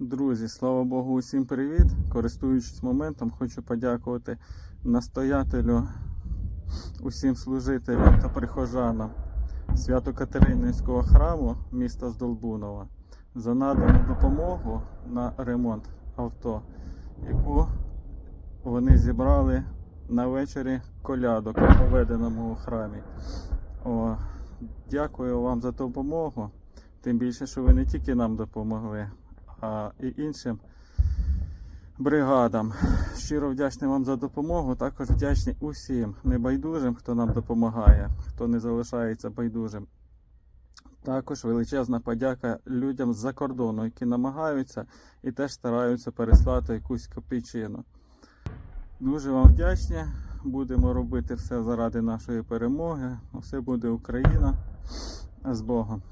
Друзі, слава Богу, усім привіт! Користуючись моментом, хочу подякувати настоятелю, усім служителям та прихожанам Свято-Катерининського храму міста Здолбунова за надану допомогу на ремонт авто, яку вони зібрали на вечорі колядок, проведеному у храмі. О, дякую вам за допомогу. Тим більше, що ви не тільки нам допомогли, а і іншим бригадам. Щиро вдячний вам за допомогу. Також вдячний усім небайдужим, хто нам допомагає, хто не залишається байдужим. Також величезна подяка людям з-за кордону, які намагаються і теж стараються переслати якусь копійчину. Дуже вам вдячні. Будемо робити все заради нашої перемоги. Все буде Україна з Богом.